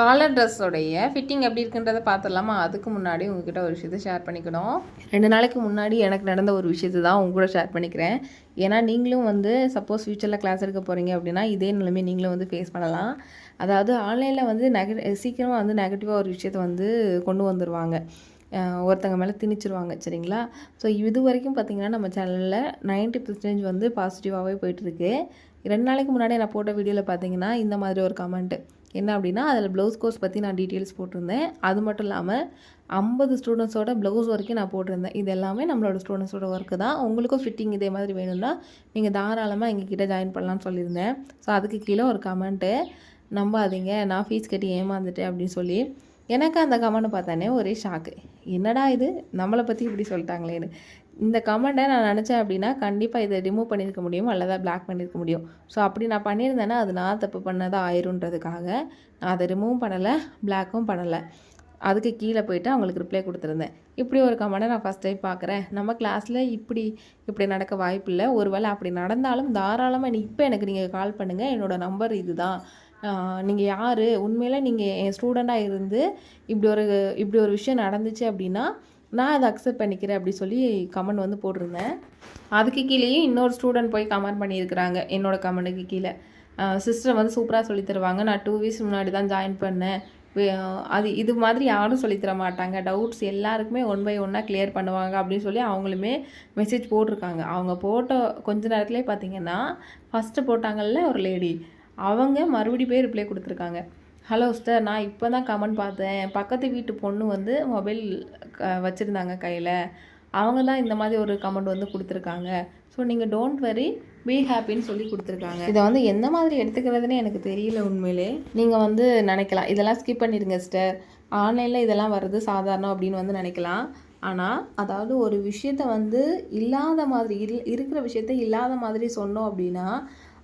Collar ட்ரெஸ்ஸோடைய fitting எப்படி இருக்குன்றதை பார்த்துடலாமா? அதுக்கு முன்னாடி உங்ககிட்ட ஒரு விஷயத்தை ஷேர் பண்ணிக்கணும். ரெண்டு நாளைக்கு முன்னாடி எனக்கு நடந்த ஒரு விஷயத்தை தான் உங்க கூட ஷேர் பண்ணிக்கிறேன். ஏன்னா நீங்களும் வந்து சப்போஸ் ஃப்யூச்சரில் கிளாஸ் எடுக்க போகிறீங்க அப்படின்னா இதே நிலைமை நீங்களும் வந்து ஃபேஸ் பண்ணலாம். அதாவது ஆன்லைனில் வந்து நெக சீக்கிரமாக வந்து நெகட்டிவாக ஒரு விஷயத்தை வந்து கொண்டு வந்துடுவாங்க ஒருத்தங்க மேலே திணிச்சிருவாங்க சரிங்களா? ஸோ இது வரைக்கும் பார்த்தீங்கன்னா நம்ம சேனலில் 90% பர்சன்டேஜ் வந்து பாசிட்டிவாகவே போயிட்டுருக்கு ரெண்டு நாளைக்கு முன்னாடி நான் போட்ட வீடியோவில் பார்த்தீங்கன்னா இந்த மாதிரி ஒரு கமெண்ட் என்ன அப்படின்னா அதில் ப்ளவுஸ் கோர்ஸ் பற்றி நான் டீட்டெயில்ஸ் போட்டிருந்தேன். அது மட்டும் இல்லாமல் ஐம்பது ஸ்டூடெண்ட்ஸோட ப்ளவுஸ் வரைக்கும் நான் போட்டிருந்தேன். இது எல்லாமே நம்மளோட ஸ்டூடெண்ட்ஸோட ஒர்க்கு தான். உங்களுக்கும் ஃபிட்டிங் இதே மாதிரி வேணும்னா நீங்கள் தாராளமாக எங்கள் கிட்டே ஜாயின் பண்ணலாம்னு சொல்லியிருந்தேன். ஸோ அதுக்கு கீழே ஒரு கமெண்ட்டு நம்பாதீங்க. நான் ஃபீஸ் கட்டி ஏமாந்துட்டேன் அப்படின்னு சொல்லி எனக்கு அந்த கமெண்ட் பார்த்தானே ஒரே ஷாக்கு என்னடா இது? நம்மளை பற்றி இப்படி சொல்லிட்டாங்களேன்னு. இந்த கமெண்ட்டை நான் நினச்சேன் அப்படின்னா கண்டிப்பாக இதை ரிமூவ் பண்ணியிருக்க முடியும் அல்லதா பிளாக் பண்ணியிருக்க முடியும். ஸோ அப்படி நான் பண்ணியிருந்தேன்னா அது நான் தப்பு பண்ணதாக ஆயிருன்றதுக்காக நான் அதை ரிமூவ் பண்ணலை பிளாக்கும் பண்ணலை. அதுக்கு கீழே போயிட்டு அவங்களுக்கு ரிப்ளை கொடுத்துருந்தேன். இப்படி ஒரு கமெண்ட்டை நான் ஃபஸ்ட் டைம் பார்க்குறேன். நம்ம கிளாஸில் இப்படி இப்படி நடக்க வாய்ப்பில்லை. ஒருவேளை அப்படி நடந்தாலும் தாராளமாக இப்போ எனக்கு நீங்கள் கால் பண்ணுங்கள் என்னோடய நம்பர் இதுதான். நீங்கள் யார்? உண்மையில் நீங்கள் என் ஸ்டூடெண்ட்டாக இருந்து இப்படி ஒரு இப்படி ஒரு விஷயம் நடந்துச்சு அப்படின்னா நான் அதை அக்செப்ட் பண்ணிக்கிறேன் அப்படி சொல்லி கமெண்ட் வந்து போட்டிருந்தேன். அதுக்கு கீழேயும் இன்னொரு ஸ்டூடெண்ட் போய் கமெண்ட் பண்ணியிருக்கிறாங்க என்னோடய கமெண்ட்டுக்கு கீழே. சிஸ்டர் வந்து சூப்பராக சொல்லி தருவாங்க. நான் டூ வீக்ஸ் முன்னாடி தான் ஜாயின் பண்ணேன். அது இது மாதிரி யாரும் சொல்லித் தர மாட்டாங்க. டவுட்ஸ் எல்லாருக்குமே ஒன் பை ஒன்னாக கிளியர் பண்ணுவாங்க அப்படின்னு சொல்லி அவங்களுமே மெசேஜ் போட்டிருக்காங்க. அவங்க போட்ட கொஞ்ச நேரத்துலேயே பார்த்தீங்கன்னா ஃபஸ்ட்டு போட்டாங்கல்ல ஒரு லேடி அவங்க மறுபடி போய் ரிப்ளை கொடுத்துருக்காங்க. ஹலோ சிஸ்டர் நான் இப்போ தான் கமெண்ட் பார்த்தேன். பக்கத்து வீட்டு பொண்ணு வந்து மொபைல் வச்சுருந்தாங்க கையில். அவங்க தான் இந்த மாதிரி ஒரு கமெண்ட் வந்து கொடுத்துருக்காங்க. ஸோ நீங்கள் டோன்ட் வரி பி ஹாப்பின்னு சொல்லி கொடுத்துருக்காங்க. இதை வந்து எந்த மாதிரி எடுத்துக்கிறதுனே எனக்கு தெரியல உண்மையிலே. நீங்கள் வந்து நினைக்கலாம். இதெல்லாம் ஸ்கிப் பண்ணிடுங்க சிஸ்டர் ஆன்லைனில் இதெல்லாம் வர்றது சாதாரணம் அப்படின்னு வந்து நினைக்கலாம். ஆனால் அதாவது ஒரு விஷயத்த வந்து இல்லாத மாதிரி இல் இருக்கிற விஷயத்த இல்லாத மாதிரி சொன்னோம் அப்படின்னா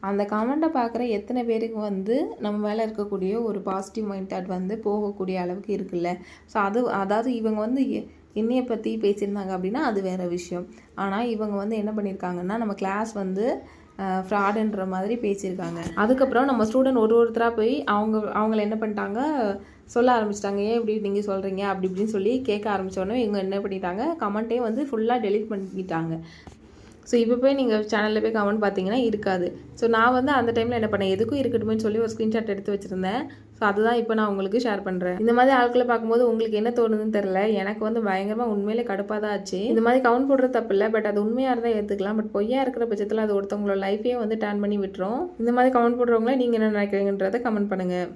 அந்த கமெண்ட்டை பார்க்குற எத்தனை பேருக்கு வந்து நம்ம மேலே இருக்கக்கூடிய ஒரு பாசிட்டிவ் மைண்ட் தாட் வந்து போகக்கூடிய அளவுக்கு இருக்குல்ல? ஸோ அது அதாவது இவங்க வந்து எ- என்னைய பற்றி பேசியிருந்தாங்க அப்படின்னா அது வேறு விஷயம். ஆனால் இவங்க வந்து என்ன பண்ணியிருக்காங்கன்னா நம்ம கிளாஸ் வந்து ஃப்ராடுன்ற மாதிரி பேசியிருக்காங்க. அதுக்கப்புறம் நம்ம ஸ்டூடெண்ட் ஒரு ஒருத்தராக போய் அவங்க அவங்கள என்ன பண்ணிட்டாங்க? சொல்ல ஆரம்பிச்சிட்டாங்க. ஏன் இப்படி நீங்கள் சொல்கிறீங்க அப்படி இப்படின்னு சொல்லி கேட்க ஆரம்பித்தோடனே இவங்க என்ன பண்ணிட்டாங்க? கமெண்ட்டே வந்து ஃபுல்லாக டெலீட் பண்ணிட்டாங்க. ஸோ இப்போ போய் நீங்கள் சேனலில் போய் கமெண்ட் பார்த்தீங்கன்னா இருக்காது. ஸோ நான் வந்து அந்த டைமில் என்ன பண்ணேன்? எதுக்கும் இருக்கட்டுமே சொல்லி ஒரு ஸ்க்ரீன்ஷாட் எடுத்து வச்சுருந்தேன். ஸோ அதுதான் இப்போ நான் உங்களுக்கு ஷேர் பண்ணுறேன் இந்த மாதிரி ஆட்களை பார்க்கும்போது உங்களுக்கு என்ன தோணுதுன்னு தெரில எனக்கு வந்து பயங்கரமாக உண்மையிலே கடுப்பாக தான் ஆச்சு. இந்த மாதிரி கவுண்ட் போடுறது தப்பு இல்லை. பட் அது உண்மையாக இருந்தால் ஏற்றுக்கலாம் பட் பொய்யா இருக்கிற பட்சத்தில் அது ஒருத்தவங்களோட லைஃபே வந்து டேர்ன் பண்ணி விட்டுரும். இந்த மாதிரி கவுண்ட் போடுறவங்கள நீங்கள் என்ன நினைக்கிறீங்கன்றதை கமெண்ட் பண்ணுங்கள்